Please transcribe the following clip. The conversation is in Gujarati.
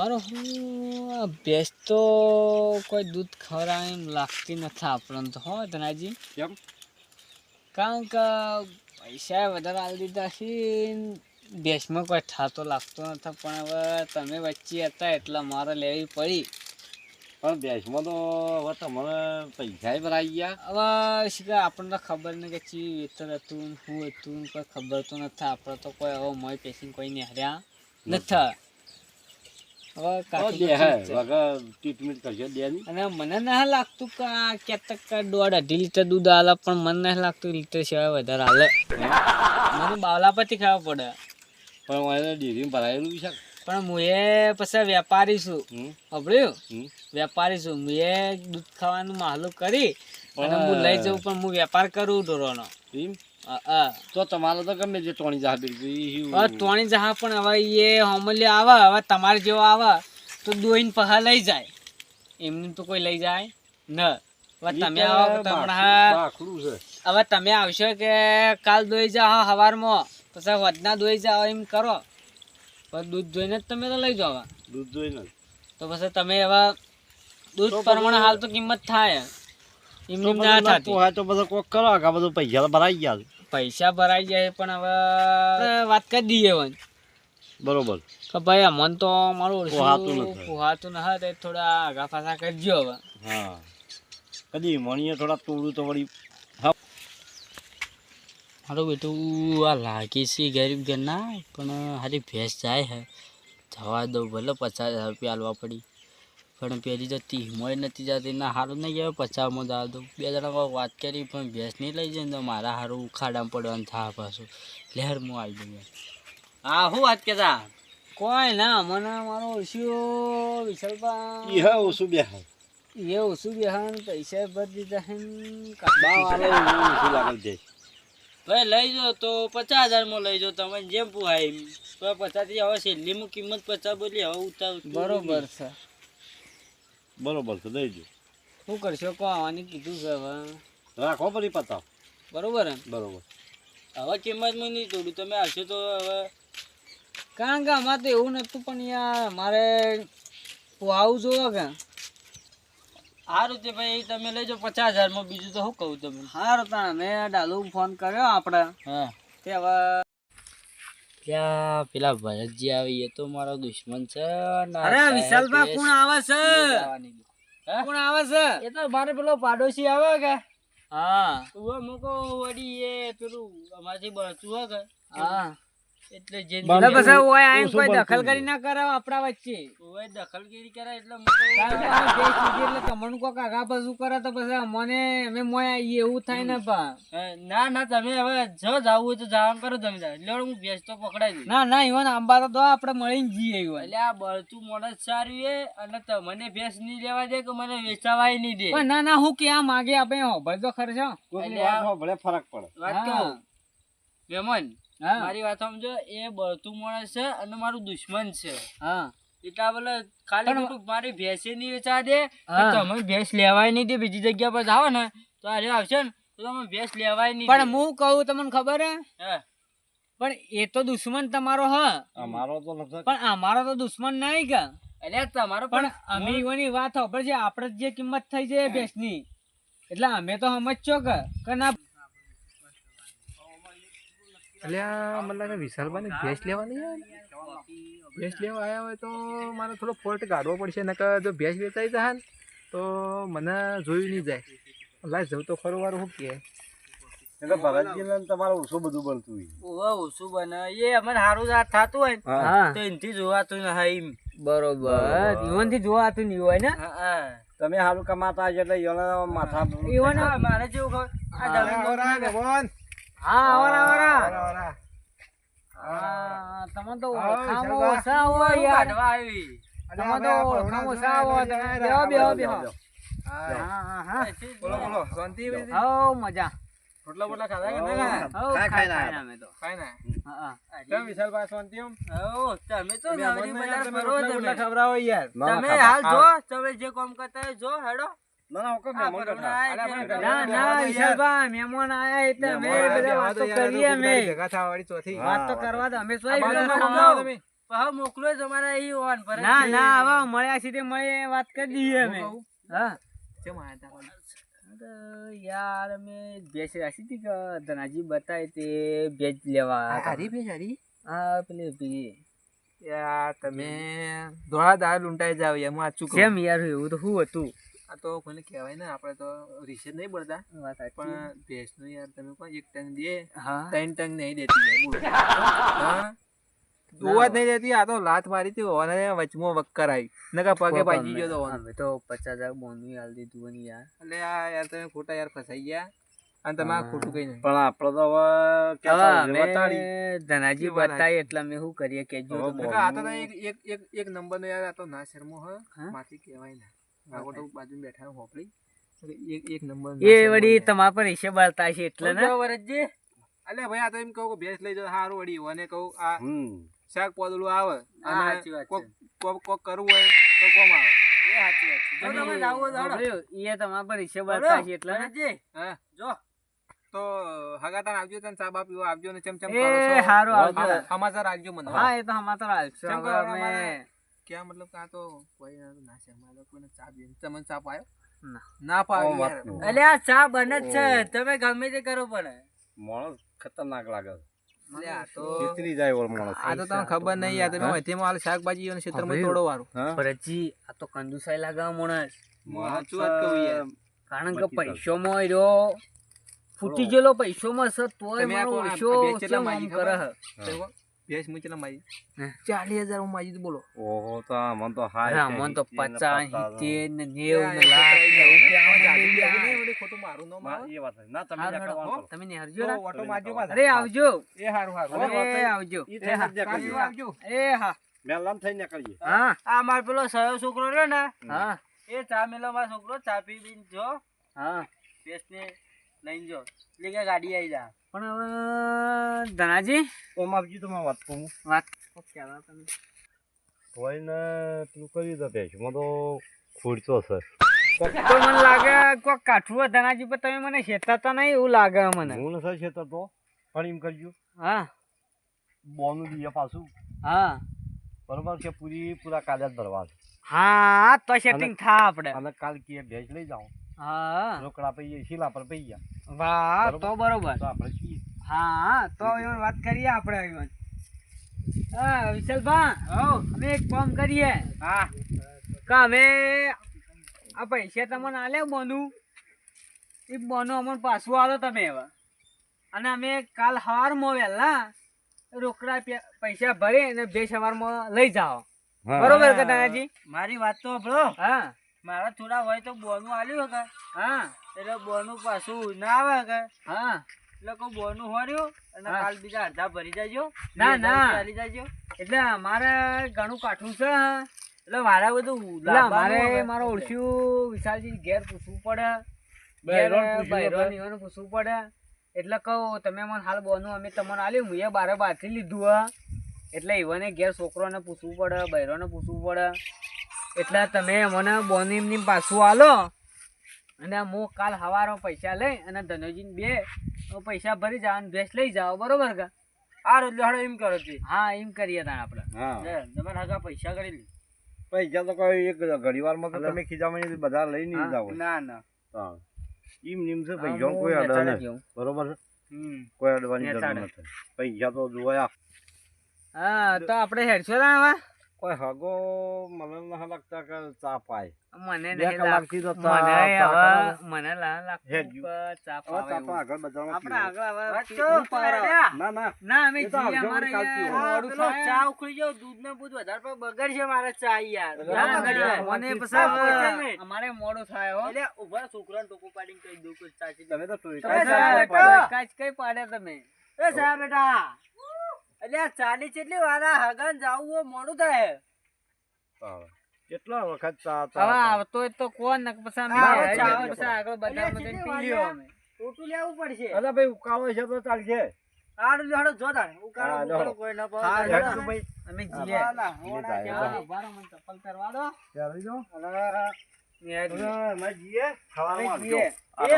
મારો હું ભેંસ તો કોઈ દૂધ ખવડાવે એમ લાગતી નથી આપણને તો હો ધનાજી. કેમ? કારણ કે પૈસા વધારે આવી દીધા છે ભેંસમાં કોઈ ઠાતો લાગતો નથી. પણ હવે તમે વચ્ચે હતા એટલે મારે લેવી પડી. પણ ભેંસમાં તો હવે તમારે પૈસા ભરાઈ ગયા. હવે શું આપણને તો ખબર નહીં કે ચી વેતર હતું શું હતું કોઈ ખબર તો નથી. આપણે તો કોઈ હવે મોય પેસીને કોઈ હર્યા નથી. હવે કાકી હે તો ઠીક છે. વગર ટ્રીટમેન્ટ કરશે દે અને મને ના લાગતું કે આ દોઢ અઢી લીટર દૂધ આલે પણ મને લાગતું લીટર સિવાય વધારે મને બાવલા પરથી ખાવા પડે. પણ એને ડેરીમાં ભરાયેલું છે. પણ હું એ પછી વેપારી છું. સાંભળ્યું વેપારી છું. હું એ દૂધ ખાવાનું માલું કરી અને હું લઈ જઉં પણ હું વેપાર કરું ઢોરોનો. તો તમારે તો ગમે તે ટોણી જહા બિલકુલ હવે ટોણી જહા પણ હવે એ હોમલ્ય આવે હવે તમારે જેવો આવે તો દોઈને પહા લઈ જાય. એમને તો કોઈ લઈ જાય ન. તમે આવો હવે તમે આવશો કે કાલ દોઈ જાઓ સવારમાં પછી વધના દોઈ જાઓ એમ કરો. પણ દૂધ જોઈને જ તમે તો લઈ જાઓ દૂધ જોઈને તો પછી તમે હવે દૂધ પ્રમાણે હાલ તો કિંમત થાય. એમ તો ના થતી. હોય તો બધું કોક કરો આગા બધું પૈસા ભરાઈ ગયા પૈસા ભરાઈ જાય પણ હવે વાત કરી દઈએ વન બરોબર. કે ભાઈ અમન તો મારું પોહાતું નથી. પોહાતું ન થોડા આગા પાછા કરજો હવે. હા. કદી મણીએ થોડા તોડું તો વળી. મારું બેટું આ લાગે છે ગરીબ ઘરના પણ હારી ભેંસ જાય હે જવા દઉં ભલે પચાસ હજાર રૂપિયા આલવા પડી. પણ પેલી તો તીહમોય નથી જતી. ના સારું નહીં કહેવાય પચાસમાં દાવ દઉં બે જણા કોઈ વાત કરી પણ ભેંસ નહીં લઈ જાય ને તો મારા સારું ઉખાડામાં પડવાનું થાય પાછું. લહેર હું આવી જઉં હા શું વાત કહેતા? કોઈ ના મને મારો ઓછું વિશાલભાઈ. ઓછું બે એ ઓછું બેહાન પૈસા ભરી દીધા લાગલ છે ભાઈ લઈ જો તો પચાસ હજારમાં લઈ જાઓ તમે જેમ પુહાય પચાસથી હવે છેલ્લીમાં કિંમત પચાસ બોલી હવે ઉતાર બરોબર છે. બરોબર છે દઈ દો શું કરશો? કો આવવાની કીધું છે હવે. રાખો પડી પતાવ બરોબર ને બરોબર. હવે કિંમતમાં નહીં તોડું. તમે આવશો તો હવે કારણ કે આમાં તો એવું નહોતું પણ યાર મારે આવું જોવો કે. સારું તે ભાઈ તમે લઈ જાઓ પચાસ હજારમાં. બીજું તો શું કહું તમે સારું તાણ મેં ડાલુ ફોન કર્યો આપણે. હા. તે હવે પેલા ભરતજી આવી એ તો મારો દુશ્મન છે. અરે વિશાલભા કોણ આવે છે? કોણ આવે છે? એ તો મારે પેલો પાડોશી આવે કે? હા. તું મૂકો વડી એ પેલું અમારથી હે કે? હા. એટલે જે બાર ઓય આઈને કોઈ બળતું દખલગીરી ના કરાવ આપણા વચ્ચે. ઓય દખલગીરી કરે એટલે એટલે તમને કોક આગા પાછું કરે તો પછી અમને અમે મોય એવું થાય ને પા ના ના તમે હવે જો જાવું હોય તો જવાનું કરો તમે લેવડ હું ભેંસ તો પકડાઈ દઉં. ના ના ઈવન આંબા તો દો આપણે મળીને જઈએ ઈવન. એટલે આ બળતું મોડસ સારું એ અને તમને ભેસ નહીં લેવા દે કે મને વેચાવાય નહીં દે? ના ના હું ક્યાં માગે? આપણે હોભળ તો ખર્ચો. ભલે ફરક પડે. વાત કહું? મારી વાત સમજો એ બળતું માણસ છે અને મારું દુશ્મન છે. હા. એટલા બોલે ખાલી ખોટું મારી ભેંસે નહીં વેચા દે તમે ભેંસ લેવાય નહીં દે બીજી જગ્યા પર જાઓ ને તો અરે આવશે ને તો તમે ભેંસ લેવાય નહીં પણ હું કહું તમને ખબર હે? પણ એ તો દુશ્મન તમારો હ. અમારો તો પણ અમારો તો દુશ્મન નહીં કે. એટલે તમારો પણ અમે વાત ખબર છે આપણે જે કિંમત થઈ છે ભેંસની. એટલે અમે તો સમજશો કે કે ના અલ્યા મને લાગે વિશાલભાઈ ભેંસ લેવાની ભેંસ લેવા આવ્યા હોય તો મારે થોડો ફોલ્ટ કાઢવો પડશે નકર જો ભેંસ વેચાઈ જાય ને તો મને જોયું નહીં જાય. લાય જવું તો ખરું વારું શું કહે એટલે તમારે ઓછું બધું બનતું હોય. ઓછું બને. એ અમને સારું જ થતું હોય ને તો એનથી જોવાતું ને હા એમ. બરોબર. ઈવનથી જોવાતું નહીં હોય ને? તમે સારું કમાતા એટલે ઈયોના માથા ઈવન મારે જેવું ખબર આ જમીન હા આવરા આવરા હા તમે તો આવો, વિશાલભા. ઓછા હોય યાર. તમે તો ઓળખાણમાં ઓછા હો બેહો બેહો બેહો. હા હા હા. બોલો બોલો શાંતિ? હઉ મજા. રોટલા બોટલા ખાધા કે ના ખાય ખાય ના. અમે તો. ખાય ના? હા હા. વિશાલ વિશાલભાઈ શાંતિ? હઉ તમે તો નવરી બજાર ફરો રોટલા તમે. ખવડાવો યાર. તમે હાલ જો તમે જે કામ કરતા જો હેડો. ના ના યાર. વિશાલભાઈ મહેમાન આયા એટલે અમે બેહવા બધા વાતો કરીએ અમે ભેગા થવા ચોથી. વાત તો કરવા દો અમે સોય ભેગા માં થવા. બોલાવો તમે. હા મોકલો તમારે અહીં ઓન પર ના ના હવે મળ્યા છે તે મળે વાત કરી દઈએ અમે. હા. કેમ આયા તા યાર અમે ભેંસ રાખી હતી કે ધનાજી બતાય તે ભેજ લેવા આ ભેજ હારી? હા પેલી ભી. યાર તમે ધોળા દાળ લૂંટાઈ જાવ એમાં ચૂક આચું યાર એવું તો શું હતું? આ તો કોઈને કહેવાય ને આપણે તો રિશેજ નહીં બોલતા. પણ ભેંસનું યાર તમે કોઈ એક ટંગ દે ત્રણ ટંગ નહીં દેતી દોવા જ નહીં દેતી આ તો લાત મારી હતી ઓને વચમાં વક્કર આવી નકા પગે ભાજી ગયો તો ઓન. તો પચાસ હજાર બોનું હાલ દીધું ને યાર. એટલે આ યાર તમે ખોટા યાર ફસાઈ ગયા. અને તમે આ ખોટું કઈ નહીં. પણ આપણે તો હવે ધનાજી બતાવી બતાય એટલે અમે શું કરીએ કેજો જો આ તો એક એક એક એક નંબર નો યાર આ તો ના શર્મો હ. માથી કહેવાય ના. આ તો બાજુ બેઠા હોપડી એક એક નંબર એ વળી તમારા પર હિસાબ બળતા છે. એટલે ને? અલે ભાઈ આ તો એમ કહું કે ભેંસ લઈ જાઓ સારું વળી અને કહું આ શાક પોદળું આવે અને કોક કોક કોક કરવું હોય તો કોમ આવે. તમે સાંભળ્યું? એ તમારા પર હિસાબ બળતા છે એટલે ને? હા. જો. તો હગાતાન આવજો તને ચા બા આવજો ને ચમચમ કરો આવજો. મને. હા એ તો અમે અમારા? ક્યાં મતલબ કે તો કોઈ ના શર્મા લોકો કોઈને ચા પીએ તમને ચા પાયો? ના. ના પાયો. એટલે આ ચા બને જ છે. તમે ગમે તે કરો પડે માણસ ખતરનાક લાગે એટલે આ તો ચીતરી જાય ઓલો માણસ. આ તો તમને ખબર નહીં યાર તમે અહીંથી હાલ શાકભાજી અને ક્ષેત્રમાં સાંભળ્યું? તોડો વાળું. હા? આ તો કંદુસાઈ લાગે માણસ માણસ સાચું વાત કહું યાર. કારણ કે બાકી તો- પૈસોમાં રહ્યો ફૂટી ગયેલો પૈસોમાં છે ભેંસ કેટલા મારી ચાલીસ હજાર હું મારી બોલો ઓહો તો આમાં તો હા, મન તો પચાસ. સિત્તેર ને નેવું ને લાખ ખોટું મારું નામ એ વાત તમે. તમે ઓટો મારજો અરે આવજો એ હારું હારું એ આવજો એ હા, મેલામ નીકળીએ હા આ માર પેલો સયો છોકરો રહ્યો ને હા એ ચા મેલો મારો છોકરો ચા પી જો હા પેસ્ટ ને લઈને જો. એટલે કે ગાડી આવી જા. પણ હવે ધનાજી ઓમ આપજી તો મા વાત કહું વાત કહેવા તમે. કોઈને તું કરી તો ભેંસમાં તો ખૂટતો છે તો મને લાગે કોક કાઠું ધનાજી પર તમે મને શેતાતા નહીં એવું લાગે મને. હું નથી છેતર તો પણ એમ કરજો. હા. બોનું દઈએ પાછું. હા. બરોબર છે પૂરી પૂરા કાલે જ ભરવા. હા તો સેટિંગ થા આપણે અને કાલ કે ભેજ લઈ જાઓ હા. રોકડા પૈયે શીલા પર પૈયા વાહ તો બરોબર. તો આપણે છીએ. હા તો એમાં વાત કરીએ આપણે એમાં હા વિશાલભા અમે એક કામ કરીએ. હા. કે આ પૈસા તમને આલે બોનું એ બોનું અમને પાછું આલો તમે હવે. અને અમે કાલ સવારમાં વહેલા રોકડા પૈસા ભરી અને બે સવારમાં લઈ જાઓ. બરોબર કદાજી મારી વાત તો હા. મારા થોડા હોય તો બોનું આલ્યું કે? હા. એટલે બોનું પાછું ના આવે કે? હા. એટલે કોઈ બોનું હોર્યું અને કાલ બીજા અડધા ભરી જાજો. ના, ના. ચાલી જાજો. એટલે અમારે ઘણું કાઠું છે એટલે મારા બધું હવે. મારો ઓળખ્યું વિશાલજી ઘેર પૂછવું પડે. પૂછવું પડે. ઈવોને પૂછવું પડે. એટલે કહું તમે મને હાલ બોનું અમે તમને આલ્યું હું એ બારે બહારથી લીધું હા. એટલે ઈવને ઘેર છોકરોને પૂછવું પડે બહેરોને પૂછવું પડે. એટલે તમે મને બોનીમની પાછું આલો. અને હું કાલ સવારે પૈસા લઈ અને ધનોજીને બે પૈસા ભરી જાવ અને ભેંસ લઈ જાઓ. બરોબર કા? આ રોજ હાડો એમ કરો છે. હા એમ કરીએ તાણ આપણે. તમે હગા પૈસા કરી લે. પૈસા તો કોઈ એક ઘડી વારમાં તો. તમે ખીજામણી બધા લઈને નહીં જાવ ના ના. હા. ઈમ નીમ છે પૈસા કોઈ અડવા નહીં બરોબર છે? કોઈ અડવાની જરૂર નથી. પૈસા તો જોયા. હા તો આપણે હેડશો ના હવે? કોઈ હગો મને નથી લાગતા કે ચા પાય. મને બે નહીં કલાકથી તો ચા મને હવે મને ના લાગતું ચા પાવે. આગળ બજારમાં આપણે આગળ હવે. ના ના ના. અમે આવજો, અમારે. ચા ઉખડી જાવ દૂધ ને બધું વધારે પણ બગડશે મારે ચા યાર. મને પછી. અમારે મોડું થાય હો. એટલે ઊભા છોકરાને ટોકો પાડીને કહી દઉં કે ચા છે તમે તો. કાચ કઈ પાડે તમે? એ સા બેટા. એટલે ચાલી કેટલી વાર હગાન જાવું મોડું થાય. વખત હવે આવતો તો કોણ આગળ અમે ટોટું લેવું પડશે અરે ભાઈ ઉકાળો છે તો ચાલશે આડું લેડો જો ઉકાળો હા, બુકાળો લેડો. કોઈ ન હા, પાવે લેડો. લેડો. ભાઈ અમે જઈએ હા, ના, જઈએ હોણા તારે. જેવા. હા, બારો મને ચપ્પલ પહેરવા દો ચાલી જાઓ. અને હેડીએ. અમે જઈએ ખાવામાં અમે આવજો. અને